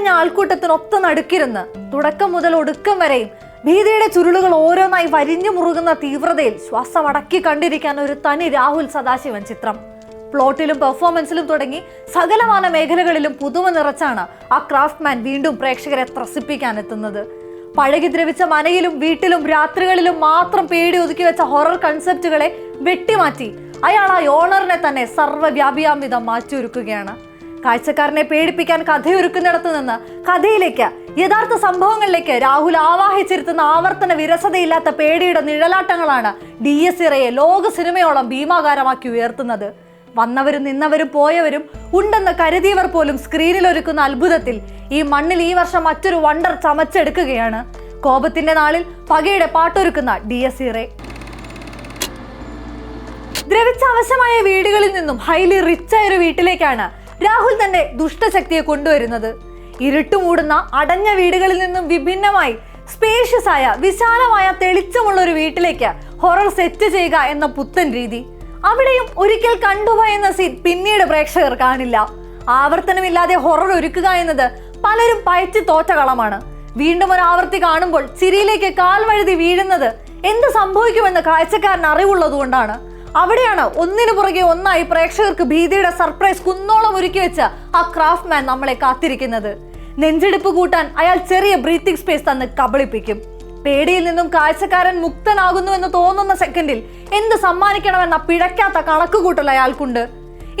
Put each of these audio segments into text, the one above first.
നിറഞ്ഞ ആൾക്കൂട്ടത്തിനൊത്ത നടുക്കിരുന്ന് തുടക്കം മുതൽ ഒടുക്കം വരെയും ഭീതിയുടെ ചുരുളുകൾ ഓരോന്നായി വരിഞ്ഞു മുറുകുന്ന തീവ്രതയിൽ ശ്വാസം അടക്കി കണ്ടിരിക്കാൻ ഒരു തനി രാഹുൽ സദാശിവൻ ചിത്രം. പ്ലോട്ടിലും പെർഫോമൻസിലും തുടങ്ങി സകലമാന മേഖലകളിലും പുതുമ നിറച്ചാണ് ആ ക്രാഫ്റ്റ്മാൻ വീണ്ടും പ്രേക്ഷകരെ ത്രസിപ്പിക്കാൻ എത്തുന്നത് പഴകി ദ്രവിച്ച മനയിലും വീട്ടിലും രാത്രികളിലും മാത്രം പേടി ഒതുക്കി വെച്ച ഹൊറർ കൺസെപ്റ്റുകളെ വെട്ടിമാറ്റി അയാൾ ആ ഓണറിനെ തന്നെ സർവവ്യാപിയാം വിധം മാറ്റിയൊരുക്കുകയാണ്. കാഴ്ചക്കാരനെ പേടിപ്പിക്കാൻ കഥയൊരുക്കുന്നിടത്ത് നിന്ന് കഥയിലേക്ക് യഥാർത്ഥ സംഭവങ്ങളിലേക്ക് രാഹുൽ ആവാഹിച്ചിരുത്തുന്ന ആവർത്തന വിരസതയില്ലാത്ത പേടിയുടെ നിഴലാട്ടങ്ങളാണ് ഡി എസ് ഇറയെ ലോക സിനിമയോളം ഭീമാകാരമാക്കി ഉയർത്തുന്നത്. വന്നവരും നിന്നവരും പോയവരും ഉണ്ടെന്ന് കരുതിയവർ പോലും സ്ക്രീനിൽ ഒരുക്കുന്ന അത്ഭുതത്തിൽ ഈ മണ്ണിൽ ഈ വർഷം മറ്റൊരു വണ്ടർ ചമച്ചെടുക്കുകയാണ്. കോപത്തിന്റെ നാളിൽ പകയുടെ പാട്ടൊരുക്കുന്ന ഡി എസ് ഇറേ ദ്രവിച്ച അവശമായ വീടുകളിൽ നിന്നും ഹൈലി റിച്ചായ ഒരു വീട്ടിലേക്കാണ് രാഹുൽ തന്റെ ദുഷ്ടശക്തിയെ കൊണ്ടുവരുന്നത്. ഇരുട്ടുമൂടുന്ന അടഞ്ഞ വീടുകളിൽ നിന്നും വിഭിന്നമായി സ്പേഷ്യസ് ആയ വിശാലമായ തെളിച്ചമുള്ള ഒരു വീട്ടിലേക്ക് ഹൊറർ സെറ്റ് ചെയ്യുക എന്ന പുത്തൻ രീതി. അവിടെയും ഒരിക്കൽ കണ്ടുപോയെന്ന സീൻ പിന്നീട് പ്രേക്ഷകർ കാണില്ല. ആവർത്തനമില്ലാതെ ഹൊറർ ഒരുക്കുക എന്നത് പലരും പയറ്റി തോറ്റ കളമാണ്. വീണ്ടും ഒരു ആവർത്തി കാണുമ്പോൾ ചിരിയിലേക്ക് കാൽ വഴുതി വീഴുന്നത് എന്ത് സംഭവിക്കുമെന്ന് കാഴ്ചക്കാരൻ അറിവുള്ളതുകൊണ്ടാണ്. അവിടെയാണ് ഒന്നിനു പുറകെ ഒന്നായി പ്രേക്ഷകർക്ക് ഭീതിയുടെ സർപ്രൈസ് കുന്നോളം ഒരുക്കി വെച്ച ആ ക്രാഫ്റ്റ്മാൻ നമ്മളെ കാത്തിരിക്കുന്നത്. നെഞ്ചെടുപ്പ് കൂട്ടാൻ അയാൾ ചെറിയ ബ്രീത്തിങ് സ്പേസ് തന്ന് കബളിപ്പിക്കും. പേടിയിൽ നിന്നും കാഴ്ചക്കാരൻ മുക്തനാകുന്നു എന്ന് തോന്നുന്ന സെക്കൻഡിൽ എന്ത് സമ്മാനിക്കണമെന്ന പിഴയ്ക്കാത്ത കണക്കുകൂട്ടൽ അയാൾക്കുണ്ട്.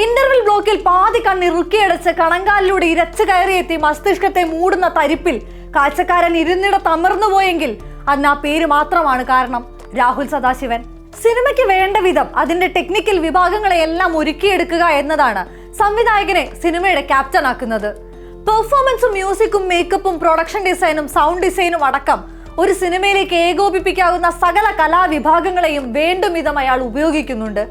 ഇന്റർവെൽ ബ്ലോക്കിൽ പാതി കണ്ണി കണ്ണിറുക്കിയടച്ച് കണങ്കാലിലൂടെ ഇരച്ചു കയറിയെത്തി മസ്തിഷ്കത്തെ മൂടുന്ന തരിപ്പിൽ കാഴ്ചക്കാരൻ ഇരുന്നിട തമർന്നു പോയെങ്കിൽ അന്ന് ആ പേര് മാത്രമാണ് കാരണം. രാഹുൽ സദാശിവൻ. സിനിമയ്ക്ക് വേണ്ട വിധം അതിന്റെ ടെക്നിക്കൽ വിഭാഗങ്ങളെ എല്ലാം ഒരുക്കിയെടുക്കുക എന്നതാണ് സംവിധായകനെ സിനിമയുടെ ക്യാപ്റ്റൻ ആക്കുന്നത്. പെർഫോമൻസും മ്യൂസിക്കും മേക്കപ്പും പ്രൊഡക്ഷൻ ഡിസൈനും സൗണ്ട് ഡിസൈനും അടക്കം ഒരു സിനിമയിലേക്ക് ഏകോപിപ്പിക്കാവുന്ന സകല കലാവിഭാഗങ്ങളെയും വേണ്ടും വിധം അയാൾ ഉപയോഗിക്കുന്നുണ്ട്.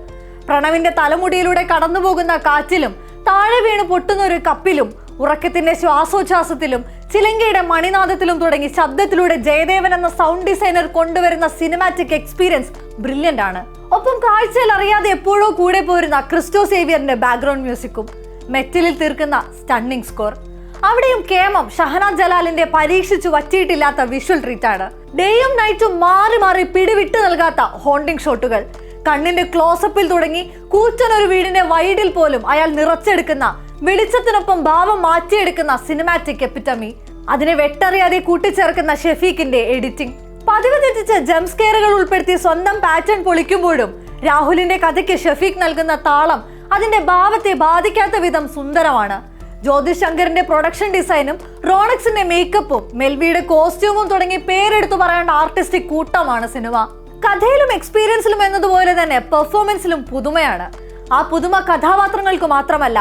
പ്രണവിന്റെ തലമുടിയിലൂടെ കടന്നുപോകുന്ന കാറ്റിലും താഴെ വീണ് പൊട്ടുന്ന ഒരു കപ്പിലും ഉറക്കത്തിന്റെ ശ്വാസോച്ഛ്വാസത്തിലും ചിലങ്കയുടെ മണിനാഥത്തിലും തുടങ്ങി ശബ്ദത്തിലൂടെ ജയദേവൻ എന്ന സൗണ്ട് ഡിസൈനർ കൊണ്ടുവരുന്ന സിനിമാറ്റിക് എക്സ്പീരിയൻസ് ബ്രില്യന്റ് ആണ്. ഒപ്പം കാഴ്ചയിൽ അറിയാതെ എപ്പോഴോ കൂടെ പോരുന്ന ക്രിസ്റ്റോ സേവിയറിന്റെ ബാക്ക്ഗ്രൗണ്ട് മ്യൂസിക്കും മെറ്റലിൽ തീർക്കുന്ന സ്റ്റണ്ണിങ് സ്കോർ അവിടെയും കേമം ഷഹനാ ജലാലിന്റെ പരീക്ഷിച്ചു വറ്റിയിട്ടില്ലാത്ത വിഷ്വൽ ട്രീറ്റ് ആണ്. ഡേയും നൈറ്റും മാറി മാറി പിടിവിട്ട് നൽകാത്ത ഹോണ്ടിങ് ഷോട്ടുകൾ കണ്ണിന്റെ ക്ലോസപ്പിൽ തുടങ്ങി കൂറ്റൻ ഒരു വീടിന്റെ വൈഡിൽ പോലും അയാൾ നിറച്ചെടുക്കുന്ന വെളിച്ചത്തിനൊപ്പം ഭാവം മാറ്റിയെടുക്കുന്ന സിനിമാറ്റിക് എപ്പിറ്റമി അതിനെ വെട്ടറിയാതെ കൂട്ടിച്ചേർക്കുന്ന ഷെഫീഖിന്റെ എഡിറ്റിംഗ് പതിവ് തെറ്റിച്ച ജംസ്കെയറുകൾ ഉൾപ്പെടുത്തി സ്വന്തം പാറ്റേൺ പൊളിക്കുമ്പോഴും രാഹുലിന്റെ കഥയ്ക്ക് ഷെഫീഖ് നൽകുന്ന താളം അതിന്റെ ഭാവത്തെ ബാധിക്കാത്ത വിധം സുന്ദരമാണ്. ജ്യോതിഷ് ശങ്കറിന്റെ പ്രൊഡക്ഷൻ ഡിസൈനും റോണക്സിന്റെ മേക്കപ്പും മെൽവിയുടെ കോസ്റ്റ്യൂമും തുടങ്ങി പേരെടുത്തു പറയേണ്ട ആർട്ടിസ്റ്റിക് കൂട്ടമാണ് സിനിമ. കഥയിലും എക്സ്പീരിയൻസിലും എന്നതുപോലെ തന്നെ പെർഫോമൻസിലും പുതുമയാണ്. ആ പുതുമ കഥാപാത്രങ്ങൾക്ക് മാത്രമല്ല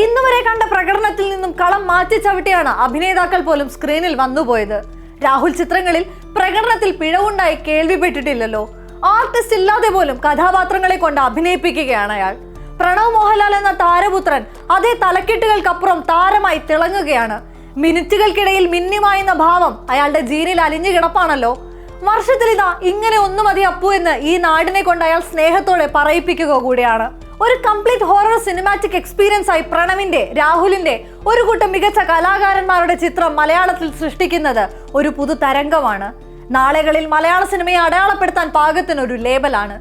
ഇന്നുവരെ കണ്ട പ്രകടനത്തിൽ നിന്നും കളം മാറ്റി ചവിട്ടിയാണ് അഭിനേതാക്കൾ പോലും സ്ക്രീനിൽ വന്നുപോയത്. രാഹുൽ ചിത്രങ്ങളിൽ പ്രകടനത്തിൽ പിഴവുണ്ടായി കേൾവിപ്പെട്ടിട്ടില്ലല്ലോ. ആർട്ടിസ്റ്റ് ഇല്ലാതെ പോലും കഥാപാത്രങ്ങളെ കൊണ്ട് അഭിനയിപ്പിക്കുകയാണ് അയാൾ. പ്രണവ് മോഹൻലാൽ എന്ന താരപുത്രൻ അതേ തലക്കെട്ടുകൾക്കപ്പുറം താരമായി തിളങ്ങുകയാണ്. മിനിറ്റുകൾക്കിടയിൽ മിന്നിമായുന്ന ഭാവം അയാളുടെ ജീനിൽ അലിഞ്ഞു കിടപ്പാണല്ലോ. വർഷത്തിൽ ഇതാ ഇങ്ങനെ ഒന്നും മതി അപ്പു എന്ന് ഈ നാടിനെ കൊണ്ട് അയാൾ സ്നേഹത്തോടെ പറയിപ്പിക്കുക കൂടിയാണ്. ഒരു കംപ്ലീറ്റ് ഹൊറർ സിനിമാറ്റിക് എക്സ്പീരിയൻസ് ആയി പ്രണവിന്റെ രാഹുലിന്റെ ഒരു കൂട്ടം മികച്ച കലാകാരന്മാരുടെ ചിത്രം മലയാളത്തിൽ സൃഷ്ടിക്കുന്നത് ഒരു പുതു തരംഗമാണ് നാളുകളിൽ മലയാള സിനിമയെ അടയാളപ്പെടുത്താൻ പാകത്തിനൊരു ലേബലാണ്